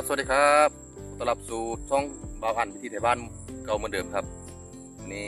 ครับ สวัสดีครับต้อนรับสู่ช่องบ่าวอันพิธีไทยบ้านเก่าเหมือนเดิมครับนนี้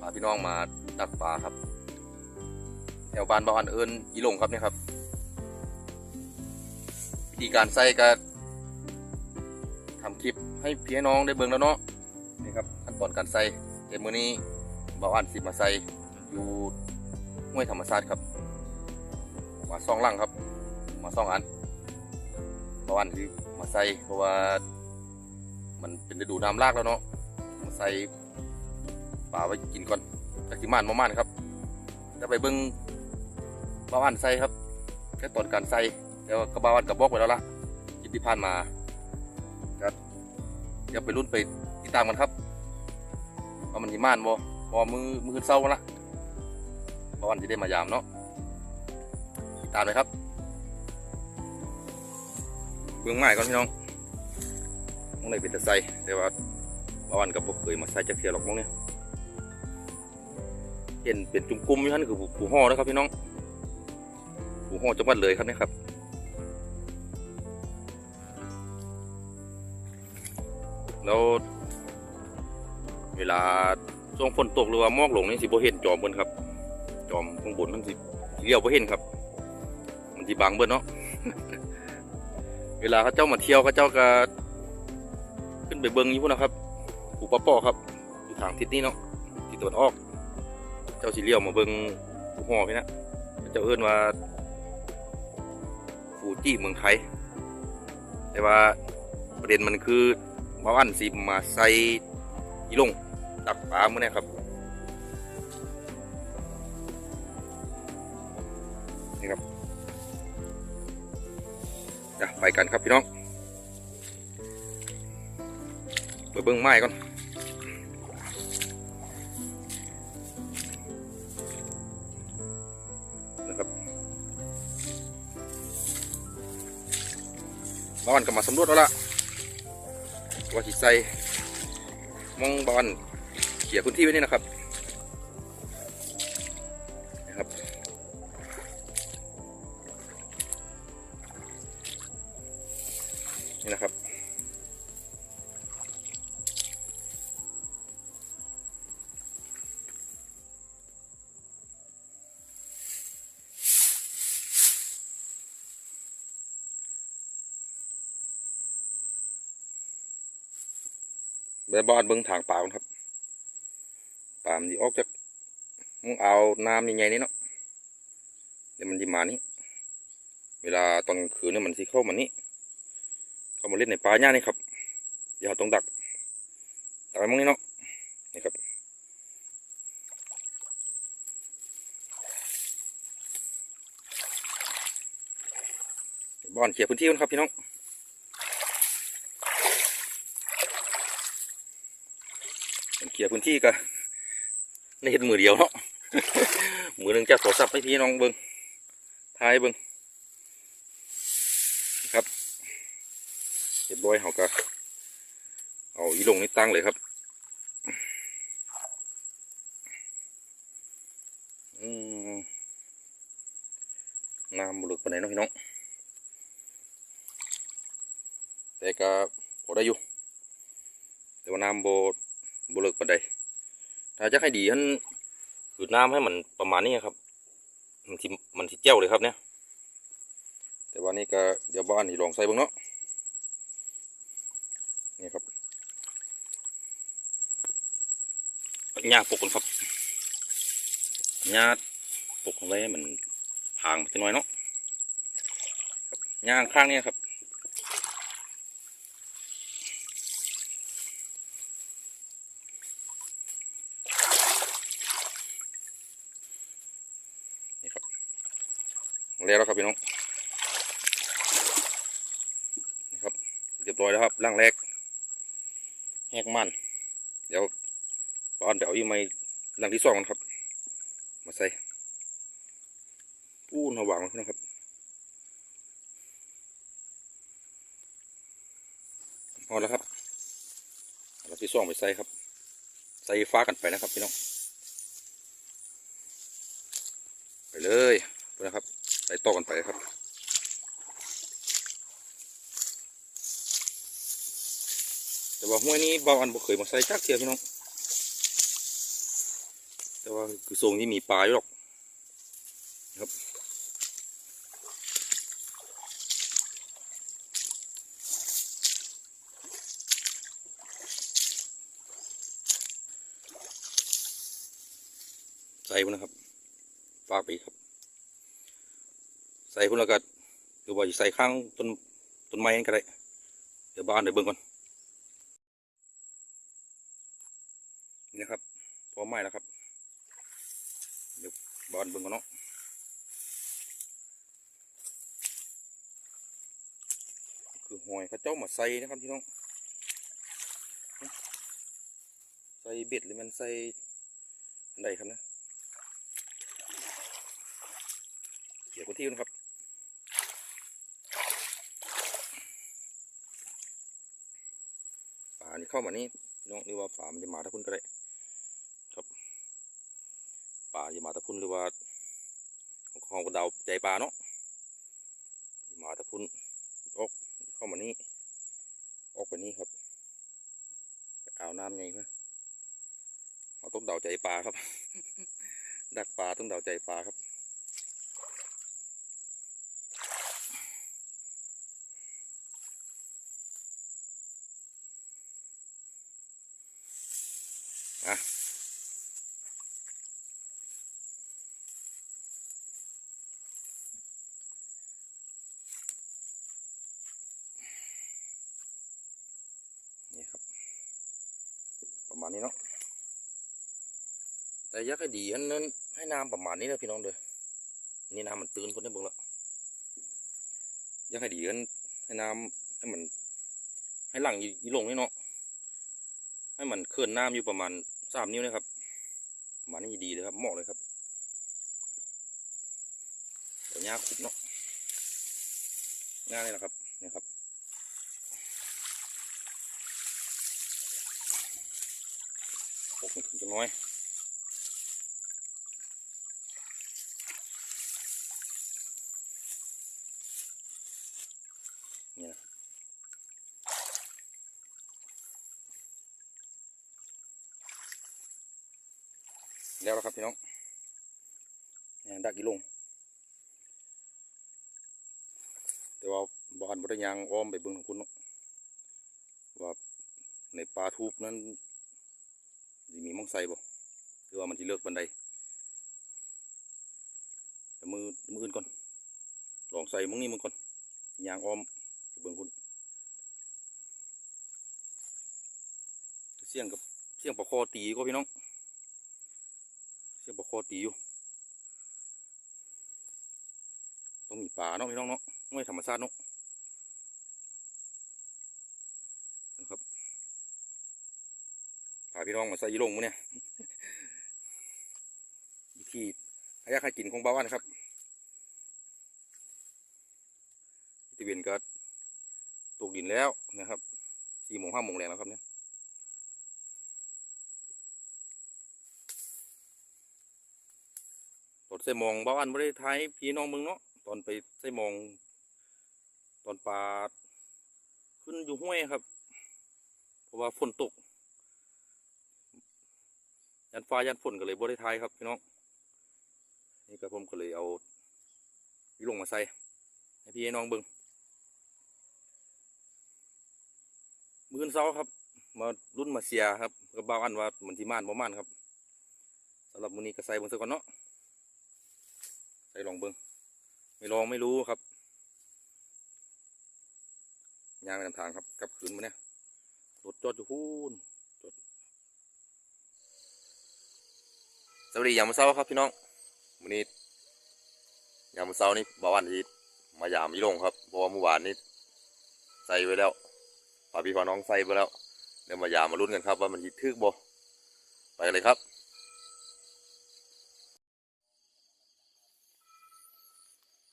พาพี่น้องมาดักปลาครับ แถวบ้านบ่าวอันเอิญยีหลงครับเนี่ยครับ วิธีการใส่ก็ทำคลิปให้พี่น้องได้เบิ่งแล้วเนาะนี่ครับขั้นตอนการใส่แต่มื้อนี้บ่าวอันสิมาใส่อยู่ห้วยธรรมศาตร์ครับมาสองหลังครับ มาสองอัน เพราะวันคือมาใส่เพราะว่ามันเป็นฤดูน้ำรากแล้วเนาะมาใส่ปลาไว้กินก่อนจากที่ม่านมาม่านครับจะไปเบิ้งบาวันใส่ครับแค่ตอนการใส่แล้วก็บาวันกับบอกไว้แล้วล่ะคลิปที่ผ่านมาครับเดี๋ยวไปรุ่นไปติดตามกันครับว่ามันที่ม่านบ่พอมือมือเศร้าแล้วละบาวันจะได้มายามเนาะติดตามเลยครับ เบื้องไม้ก่อนพี่น้องมองไหนเป็นตะไซแต่ว่าบาวันกับพวกเคยมาใส่จักเทียหรอกมองเนี่ยเห็นเป็นจุ่มกลุ่มอยู่ท่านคือปูห่อนะครับพี่น้องปูห่อจังหวัดเลยครับเนี่ยครับแล้วเวลาช่วงฝนตกหรือว่ามอกลงนี่สิบ่เห็นจอมเบิ้นครับ จอมข้างบนมันสิเลี้ยวบ่เห็นครับ มันสิบังเบิ้นเนาะ เวลาเขาเจ้ามาเที่ยวเขาเจ้าก็ขึ้นไปเบิ้งอยู่พุ่นะครับผูปป้อครับ อยู่ทางทิศนี้เนาะทิศตะวันออก เจ้าสีเลี้ยวมาเบิ้งผูหอพี่นะเจ้าเอิ้นว่าฟูจิเมืองไทย แต่ว่าประเด็นมันคือมาวันสิมาใส่ยีลงตักปลาเมื่อนี้ครับ นะไปกันครับพี่น้องไปเบิ้งไม้ก่อนนะครับบ้านก็มาสำรวจแล้วล่ะว่าสิตใส่มองบ้านเขี่ยพื้นที่ไว้นี่นะครับ แบบบ้านเบิ้งทางป่าครับป่ามันจะออกจากมึงเอาน้ำยังไงนี่เนาะเดี๋ยวมันจะมานี้เวลาตอนคืนเนี่ยมันสิเข้ามานี้เข้ามาเล่นในป่าหญ้านี่ครับอย่าต้องดักดักไว้มองนี่เนาะนี่ครับบ้านเขี่ยพื้นที่กันครับพี่น้องเขียร์ พื้นที่ก็ในเห็นมือเดียวเนาะมือหนึ่งจะโทรศัพท์ให้พี่น้องเบิ้งทายเบิ้งเรียบร้อยเขาก็เอาอีลงนี่ตั้งเลยครับอืมน้ำบุลึกปานไหนเนาะพี่น้องแต่ก็พอได้อยู่แต่ว่าน้ำโบ บุลึกปานใดถ้าจะให้ดีท่านคือน้ำให้มันประมาณนี้ครับ มันสิมันสิเจ้าเลยครับเนี่ย แต่ว่านี่ก็เดี๋ยวบ้านนี่ลองใส่บ้างเนาะนี่ครับหญ้าปลูกกันครับหญ้าปลูกอาไว้ให้มันพางไปหน่อยเนาะหญ้าข้างเนี่ยครับนี่ครับ แล้วแล้วครับพี่น้องนะครับเรียบร้อยแล้วครับร่างแรกแหกมันเดี๋ยวตอนเดี๋ยวเอาอีกไม่ร่างที่สองกันครับ มาใส่ปูนระหว่างนะครับพอแล้วครับเราที่สองไปใส่ครับ ใส่ฟ้ากันไปนะครับพี่น้อง ไปเลยนะครับ ส่ต่อกันไปครับแต่ว่าห้วยนี้เบาอันบ่เคยมาใส่จักเทียพี่น้อง แต่ว่าคือทรงที่มีปลาอยู่หรอกครับใส่นะครับ ฝากไปอีกครับ ใส่พุ่นล้วก็หรือว่าใส่ข้างต้นต้นไม้ก็ได้เดี๋ยวบ้านเดี๋ยวเบิ่งก่อนนี่นะครับพอไม้แล้วครับ เดี๋ยวบ้านเบิ่งก่อนเนาะคือหอยเข้าเจ้ามาใส่นะครับพี่น้องใส่เบ็ดหรือมันใส่อันใดครับนะเกี่ยวกับที่นะครับ ป่านี่ เข้ามานี่น้องหรือว่าป่ามันจะมาตะพุ่นก็ได้ครับป่าจะมาตะพุ่นหรือว่าของของกระเดาใจปลาเนาะจะมาตะพุ่นออกเข้ามานี่ออกไปนี่ครับไปเอาน้ำไงเพื่อเราต้องเดาใจปลาครับ ดักปลาต้องเดาใจปลาครับ อะนี่ครับ ประมาณนี้เนาะ แต่ยักให้ดีอันนั้นให้น้ำประมาณนี้นะพี่น้องเด้อนี่น้ำมันตื่นคนได้บิ่งแล้วยักให้ดีอันให้น้ำให้มัน ให้หลังอีอีลงนี่เนาะให้มันเคลื่อนน้ำอยู่ประมาณสามนิ้วนะครับประมาณนี้ดีเลยครับเหมาะเลยครับตัวยาขุบเนาะง่ายเลยนะครับนี่ครับปกถึงจะน้อย แล้วละครับพี่น้องนี่ดักอีลงแต่ว่าบานบริยางอ้อมไปเบิ่งของคุณเนาะว่าในปลาทูบนั้นสิมีมองใส่บ่หรือว่ามันจะเลิกบันไดแต่มือมืออื่นก่อนลองใส่มองนี้มึงก่อนยางอ้อมไปเบิ่งคุณเสี่ยงกับเสี่ยงปลาคอตีก็พี่น้อง คอตีอยู่ต้องมีปลาเนาะพี่น้องเนาะไม่ธรรมชาติเนาะนะครับพาพี่น้องมาใส่ยีลงมื้อเนี่ยวิธีให้ยาให้กินของบ้านนะครับตะเวนก็ตกดินแล้วนะครับสี่โมงห้าโมงแรงแล้วครับเนี่ย ตอน ใส่มองบ้านไม่ได้ทายพี่น้องมึงเนาะตอนไปใส่มอง ตอนปลาขึ้นอยู่ห้วยครับ เพราะว่าฝนตก ยันฟ้ายันฝนก็เลยบ่ได้ทายครับพี่น้องนี่ก็ผมก็เลยเอาวิลงมาใส่ให้พี่น้องเบิงมือนเสาครับ มารุ่นมาเสียครับก็บ่าอันว่ามันที่ม่านบ่ม่านครับสำหรับมือนี้ก็ใส่เบิ่งซะก่อนเนาะ ใส่ลองเบิงไม่ลองไม่รู้ครับยางไปนำทางครับกลับคืนมาเนี่ยรถจอดอยู่พูนจอดสวัสดียามมื้อเช้าครับพี่น้องมื้อนี้ยามมื้อเช้านี่บ่าวันที่มายามอีลงครับเพราะว่าเมื่อวานนี้ใส่ไว้แล้วพาพี่พาน้องใส่ไปแล้วเดี๋ยวมายามมาลุ้นกันครับว่ามันยิทึกบ่ไปเลยครับ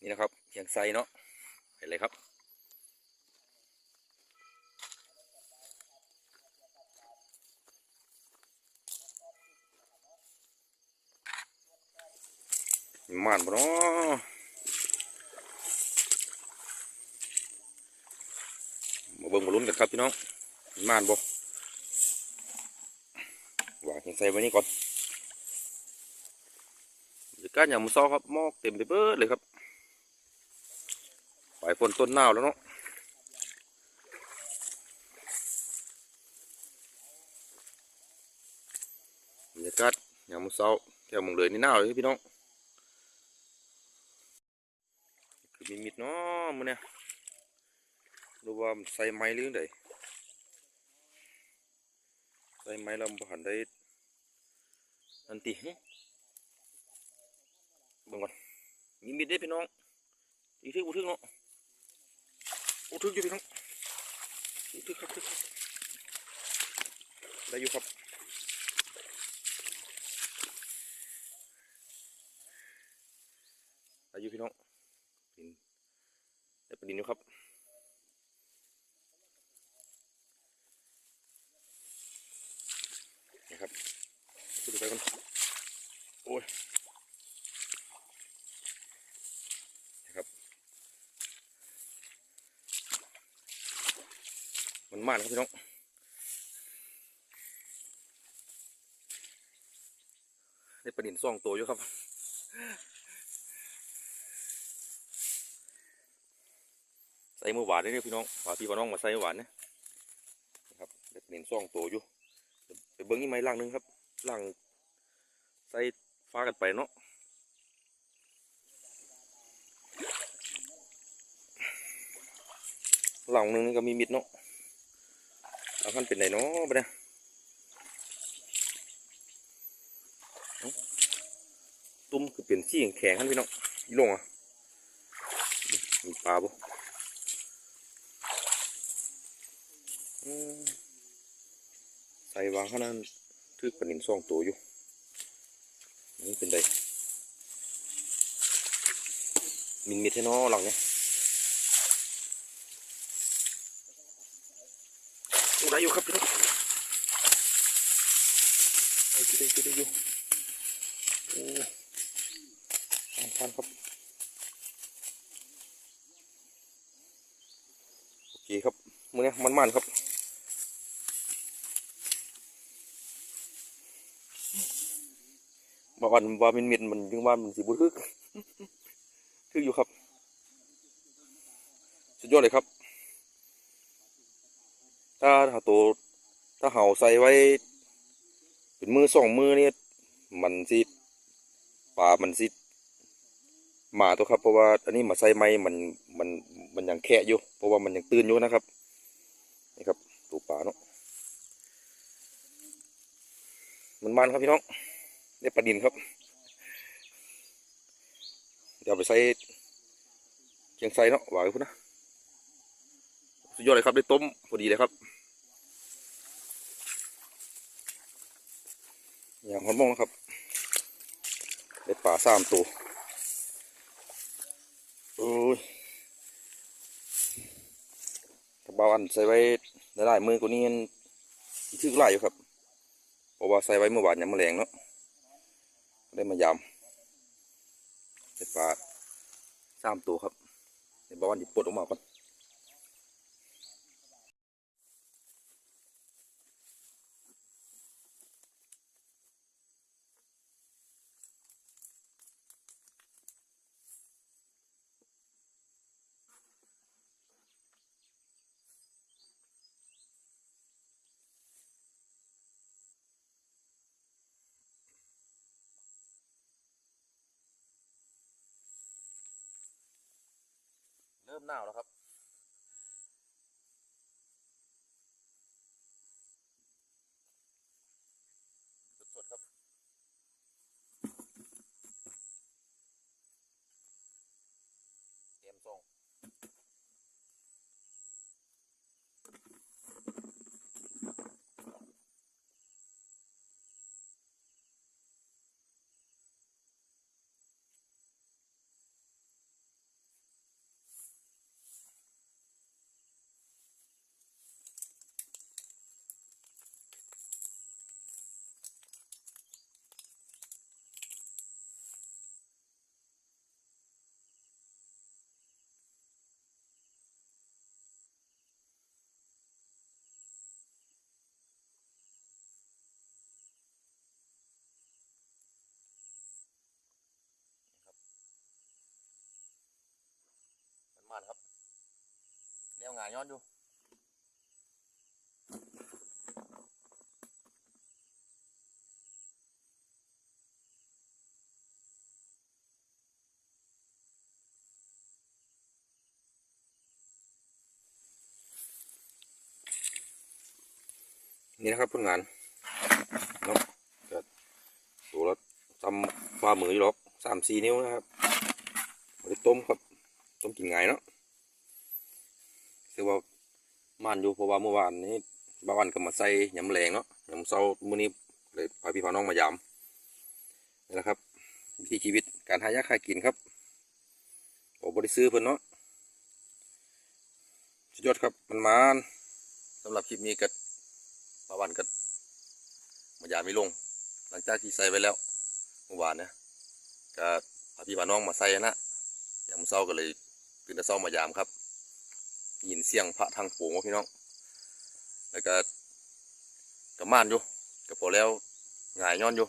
นี่นะครับเพียงไซเนาะเห็นเลยครับมีม่านบ่เนาะมาเบิ่งมาลุ้นกันครับพี่น้องมีม่านบ่ยังใส่ไว้นี่ก่อนบรรยากาศอย่างมือเช้าครับหมอกเต็มไปเบิดเลยครับายฝนต้นหนาวแล้วเนาะบรรยากาศอย่างมือเช้าแถวเมืองเลยนี่หนาวเลยพี่น้องคือมีมิดเนาะมื้อเนี่ยรู้ว่าใส่ไม้หรือไงใส่ไม้แล้วบ่หันได้อันติหึเบิ่งก่อนมีมิดเด้พี่น้องอีทึกบ่ทึกเนาะ บ่ทึกอยู่พี่น้องทึกครับทึกครับได้อยู่ครับได้อยู่พี่น้องดินได้ปดินอยู่ครับนะครับดูไปกันโอ้ยนะครับ มันมากครับพี่น้องได้ประดินซ่องตัวอยู่ครับใส่มือหวานได้เนี่ยพี่น้องฝากพี่ฝาน้องมาใส่หวานนะครับได้ประดินซ่องตัวอยู่ไปเบิ้งนี่ไหมล่างหนึงครับล่างใส่ฟ้ากันไปเนาะหลังหนึงนี่ก็มีมิดเนาะ เอาขั้นเป็นไหนเนาะไปเนี่ยตุ้มคือเป็นซี่แข็งขั้นพี่น้องอีลงอะมีปลาบ่ใส่วางข้างนั้นทึกปนินซ่องตัวอยู่นี่เป็นไดมินมิดให้น้อหลังเนี่ย โอ้ได้อยู่ครับพี่น้องได้อยู่ได้อยู่ได้อยู่โอ้ทานทานครับโอเคครับมือเนี้มันมันๆครับบางวันว่ามินมินมันยังว่ามันสีบุทึกทึกอยู่ครับ สุดยอดเลยครับ ถ้าถ้าตัวถ้าเห่าใส่ไว้ เป็นมือสองมือเนี่ยมันสิป่ามันสิหมาตัวครับ เพราะว่าอันนี้มาใส่ไม้มันมันมันยังแค่อยู่ เพราะว่ามันยังตื่นอยู่นะครับนี่ครับตัวป่าเนาะมันมันครับพี่น้องได้ปลาดินครับ เดี๋ยวไปใส่เคียงไซเนาะหวานคุณนะ สุดยอดเลยครับได้ต้มพอดีเลยครับอย่างหอมมองนะครับได้ปลาสามตัวโอ้ยถ้าเบาอันใส่ไว้หลายมือกว่านี้อีกทึกหลายอยู่ครับเพราะว่าใส่ไว้เมื่อวานยังแมลงเนาะได้มายำเป็นปลาสามตัวครับในบ้านหยิบปลดออกมาก่อน ริ่มหนาวแล้วครับ สดๆครับ เตรียมส่ง งายย้อนอยู่นี่นะครับผลงานเนาะก็ตัวละจำฝ่ามืออยู่หรอกสามสี่นิ้วนะครับไปต้มครับ ต้มกินไงเนาะ คือว่ามันอยู่เพราะว่าเมื่อวานนี้บ้านก็มาใส่ยำแรงเนาะยำเศร้ามื้อนี้เลยพาพี่พาน้องมายำนี่แหละครับวิถีชีวิตการหายากหากินครับผมบริซื้อเพิ่นเนาะสุดยอดครับมันมานสำหรับคลิปนี้ก็บ้านก็มายามไม่ลง หลังจากที่ใส่ไปแล้วเมื่อวานนะก็พาพี่พาน้องมาใส่นะยามเศร้าก็เลยตื่นแต่เศร้ามายามครับ ยินเสียงพระทางโป่งว่พี่น้อง แล้วก็กับม่านอยู่ก็พอแล้วหงายย้อนอยู่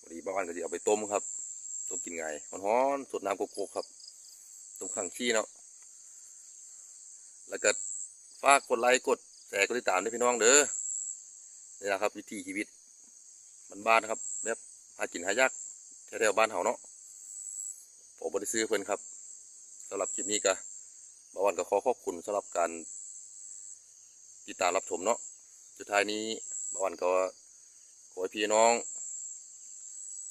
วันนี้บ้านก็จะเอาไปต้มครับ ต้มกินไงมันฮ้อนๆสดน้ำโกโก้ครับต้มขังขี้เนาะ แล้วก็ฝากกดไลค์กดแชร์กดติดตามด้วยพี่น้องเด้อ นี่แหละครับ วิถีชีวิตมันบ้านครับแบบหากินหายากแถวๆบ้านเฮาเนาะผมบริซื้อเพื่อนครับสำหรับคลิปนี้ก็ บาวันก็ขอขอบคุณสำหรับการติดตามรับชมเนาะสุดท้ายนี้บาวันก็ขอให้พี่น้อง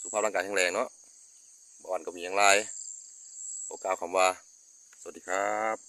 สุขภาพร่างกายแข็งแรงเนาะบาวันก็มีอย่างไรขอกล่าวคำว่า สวัสดีครับ